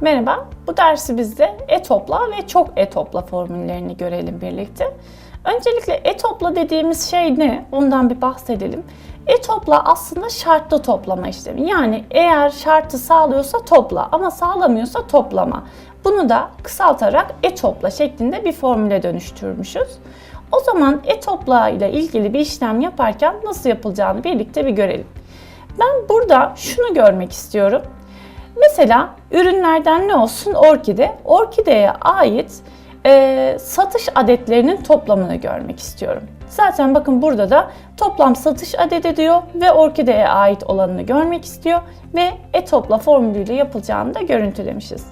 Merhaba, bu dersimizde e-topla ve çok e-topla formüllerini görelim birlikte. Öncelikle e-topla dediğimiz şey ne? Ondan bir bahsedelim. E-topla aslında şartlı toplama işlemi. Yani eğer şartı sağlıyorsa topla ama sağlamıyorsa toplama. Bunu da kısaltarak e-topla şeklinde bir formüle dönüştürmüşüz. O zaman e-topla ile ilgili bir işlem yaparken nasıl yapılacağını birlikte bir görelim. Ben burada şunu görmek istiyorum. Mesela ürünlerden ne olsun? Orkide. Orkideye ait e, satış adetlerinin toplamını görmek istiyorum. Zaten bakın burada da toplam satış adedi diyor ve orkideye ait olanını görmek istiyor ve e-topla formülüyle yapılacağını da görüntülemişiz.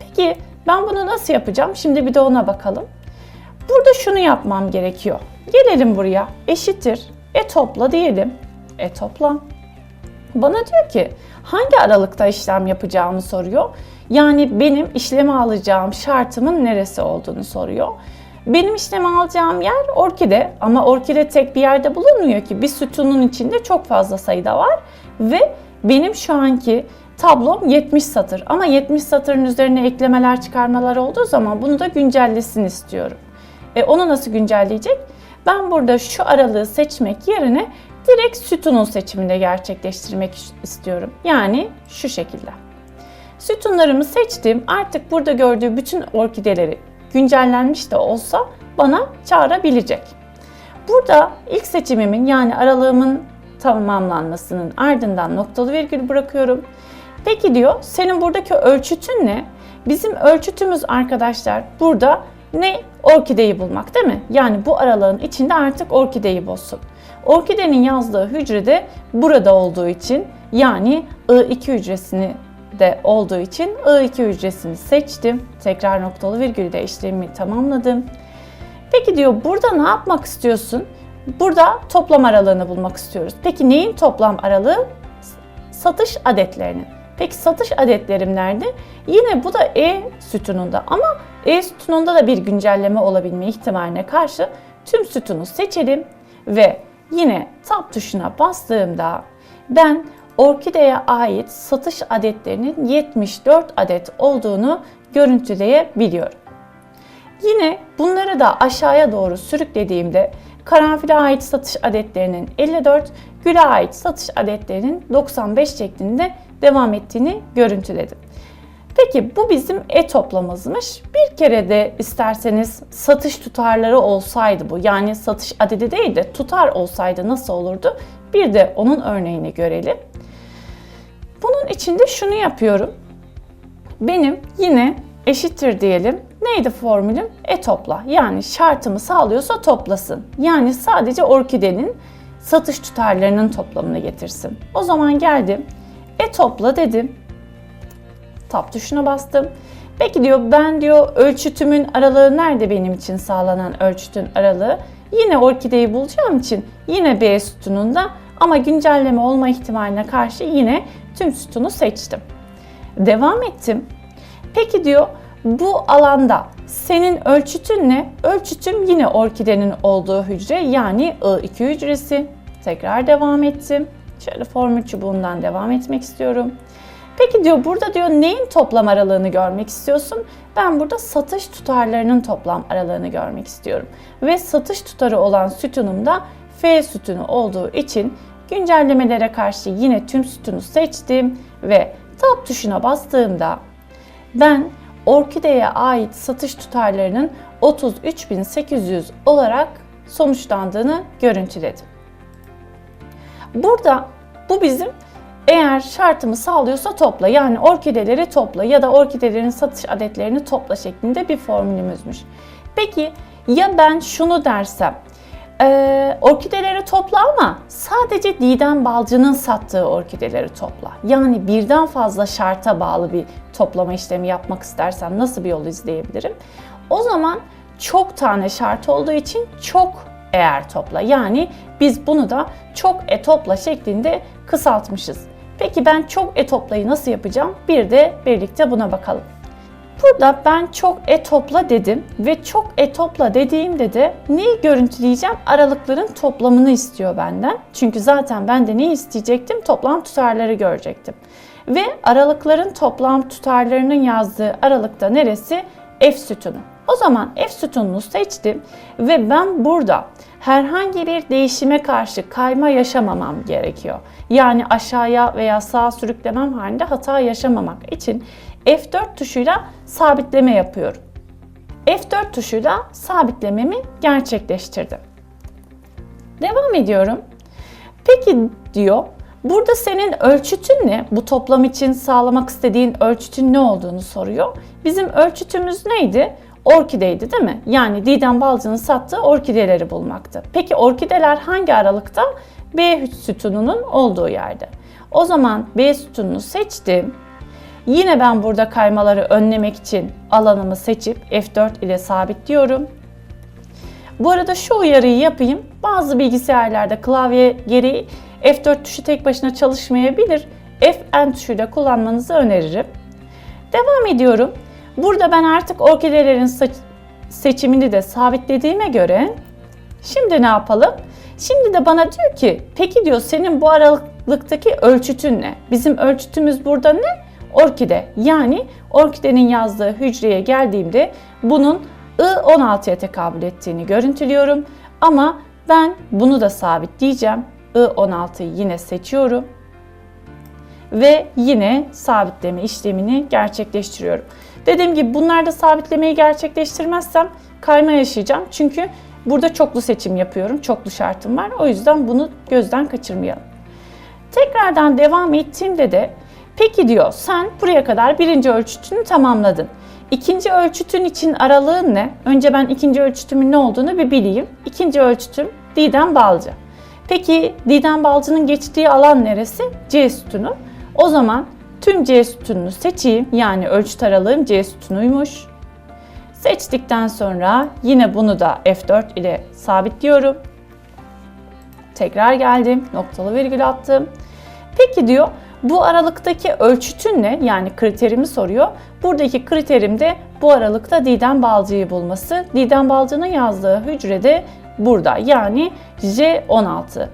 Peki ben bunu nasıl yapacağım? Şimdi bir de ona bakalım. Burada şunu yapmam gerekiyor. Gelelim buraya. Eşittir. E-topla diyelim. E-topla. Bana diyor ki hangi aralıkta işlem yapacağımı soruyor. Yani benim işlemi alacağım şartımın neresi olduğunu soruyor. Benim işlemi alacağım yer orkide ama orkide tek bir yerde bulunmuyor ki. Bir sütunun içinde çok fazla sayıda var ve benim şu anki tablom 70 satır ama 70 satırın üzerine eklemeler çıkarmalar olduğu zaman bunu da güncellesin istiyorum. E onu nasıl güncelleyecek? Ben burada şu aralığı seçmek yerine direkt sütunun seçiminde gerçekleştirmek istiyorum. Yani şu şekilde. Sütunlarımı seçtim. Artık burada gördüğü bütün orkideleri güncellenmiş de olsa bana çağırabilecek. Burada ilk seçimimin yani aralığımın tamamlanmasının ardından noktalı virgül bırakıyorum. Peki diyor senin buradaki ölçütün ne? Bizim ölçütümüz arkadaşlar burada ne? Orkideyi bulmak değil mi? Yani bu aralığın içinde artık orkideyi bulsun. Orkidenin yazdığı hücrede burada olduğu için yani I2 hücresini de olduğu için I2 hücresini seçtim. Tekrar noktalı virgülde işlemi tamamladım. Peki diyor burada ne yapmak istiyorsun? Burada toplam aralığını bulmak istiyoruz. Peki neyin toplam aralığı? Satış adetlerinin. Peki satış adetlerim nerede? Yine bu da E sütununda ama E sütununda da bir güncelleme olabilme ihtimaline karşı tüm sütunu seçelim ve yine tab tuşuna bastığımda ben orkideye ait satış adetlerinin 74 adet olduğunu görüntüleyebiliyorum. Yine bunları da aşağıya doğru sürüklediğimde karanfile ait satış adetlerinin 54, güle ait satış adetlerinin 95 şeklinde devam ettiğini görüntüledim. Peki bu bizim e toplamımızmış. Bir kere de isterseniz satış tutarları olsaydı bu yani satış adedi değil de tutar olsaydı nasıl olurdu? Bir de onun örneğini görelim. Bunun içinde şunu yapıyorum. Benim yine eşittir diyelim. Neydi formülüm? E topla. Yani şartımı sağlıyorsa toplasın. Yani sadece orkidenin satış tutarlarının toplamını getirsin. O zaman geldim. E topla dedim. Tab tuşuna bastım. Peki diyor ben diyor ölçütümün aralığı nerede benim için sağlanan ölçütün aralığı? Yine orkideyi bulacağım için yine B sütununda ama güncelleme olma ihtimaline karşı yine tüm sütunu seçtim. Devam ettim. Peki diyor bu alanda senin ölçütün ne? Ölçütüm yine orkidenin olduğu hücre yani I2 hücresi. Tekrar devam ettim. Şöyle formül çubuğundan devam etmek istiyorum. Peki diyor burada diyor neyin toplam aralığını görmek istiyorsun? Ben burada satış tutarlarının toplam aralığını görmek istiyorum. Ve satış tutarı olan sütunumda F sütunu olduğu için güncellemelere karşı yine tüm sütunu seçtim ve tab tuşuna bastığımda ben orkideye ait satış tutarlarının 33.800 olarak sonuçlandığını görüntüledim. Burada bu bizim eğer şartımı sağlıyorsa topla yani orkideleri topla ya da orkidelerin satış adetlerini topla şeklinde bir formülümüzmüş. Peki ya ben şunu dersem ee, orkideleri topla ama sadece Didem Balcı'nın sattığı orkideleri topla. Yani birden fazla şarta bağlı bir toplama işlemi yapmak istersen nasıl bir yol izleyebilirim? O zaman çok tane şart olduğu için çok eğer topla. Yani biz bunu da çok e topla şeklinde kısaltmışız. Peki ben çok e toplayı nasıl yapacağım? Bir de birlikte buna bakalım. Burada ben çok e topla dedim ve çok e topla dediğimde de neyi görüntüleyeceğim? Aralıkların toplamını istiyor benden. Çünkü zaten ben de ne isteyecektim? Toplam tutarları görecektim. Ve aralıkların toplam tutarlarının yazdığı aralıkta neresi? F sütunu. O zaman F sütununu seçtim ve ben burada herhangi bir değişime karşı kayma yaşamamam gerekiyor. Yani aşağıya veya sağa sürüklemem halinde hata yaşamamak için F4 tuşuyla sabitleme yapıyorum. F4 tuşuyla sabitlememi gerçekleştirdim. Devam ediyorum. Peki diyor, burada senin ölçütün ne? Bu toplam için sağlamak istediğin ölçütün ne olduğunu soruyor. Bizim ölçütümüz neydi? Orkideydi değil mi? Yani Didem Balcı'nın sattığı orkideleri bulmaktı. Peki orkideler hangi aralıkta? B sütununun olduğu yerde. O zaman B sütununu seçtim. Yine ben burada kaymaları önlemek için alanımı seçip F4 ile sabitliyorum. Bu arada şu uyarıyı yapayım. Bazı bilgisayarlarda klavye gereği F4 tuşu tek başına çalışmayabilir. Fn tuşuyla kullanmanızı öneririm. Devam ediyorum. Burada ben artık orkidelerin seçimini de sabitlediğime göre şimdi ne yapalım? Şimdi de bana diyor ki peki diyor senin bu aralıktaki ölçütün ne? Bizim ölçütümüz burada ne? Orkide. Yani orkidenin yazdığı hücreye geldiğimde bunun I16'ya tekabül ettiğini görüntülüyorum. Ama ben bunu da sabitleyeceğim. I16'yı yine seçiyorum. Ve yine sabitleme işlemini gerçekleştiriyorum. Dediğim gibi bunlarda sabitlemeyi gerçekleştirmezsem kayma yaşayacağım. Çünkü burada çoklu seçim yapıyorum. Çoklu şartım var. O yüzden bunu gözden kaçırmayalım. Tekrardan devam ettiğimde de peki diyor sen buraya kadar birinci ölçütünü tamamladın. İkinci ölçütün için aralığın ne? Önce ben ikinci ölçütümün ne olduğunu bir bileyim. İkinci ölçütüm Didem Balcı. Peki Didem Balcı'nın geçtiği alan neresi? C sütunu. O zaman tüm C sütununu seçeyim. Yani ölçüt aralığım C sütunuymuş. Seçtikten sonra yine bunu da F4 ile sabitliyorum. Tekrar geldim. Noktalı virgül attım. Peki diyor bu aralıktaki ölçütün ne? Yani kriterimi soruyor. Buradaki kriterim de bu aralıkta Didem Balcı'yı bulması. Didem Balcı'nın yazdığı hücre de burada. Yani J16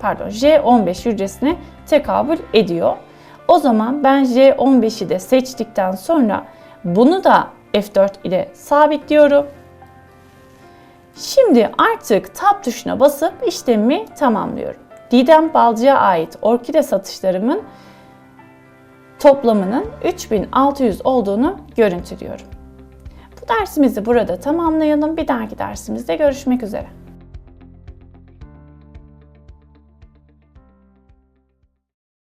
pardon J15 hücresine tekabül ediyor. O zaman ben J15'i de seçtikten sonra bunu da F4 ile sabitliyorum. Şimdi artık Tab tuşuna basıp işlemimi tamamlıyorum. Didem Balcı'ya ait orkide satışlarımın toplamının 3600 olduğunu görüntülüyorum. Bu dersimizi burada tamamlayalım. Bir dahaki dersimizde görüşmek üzere.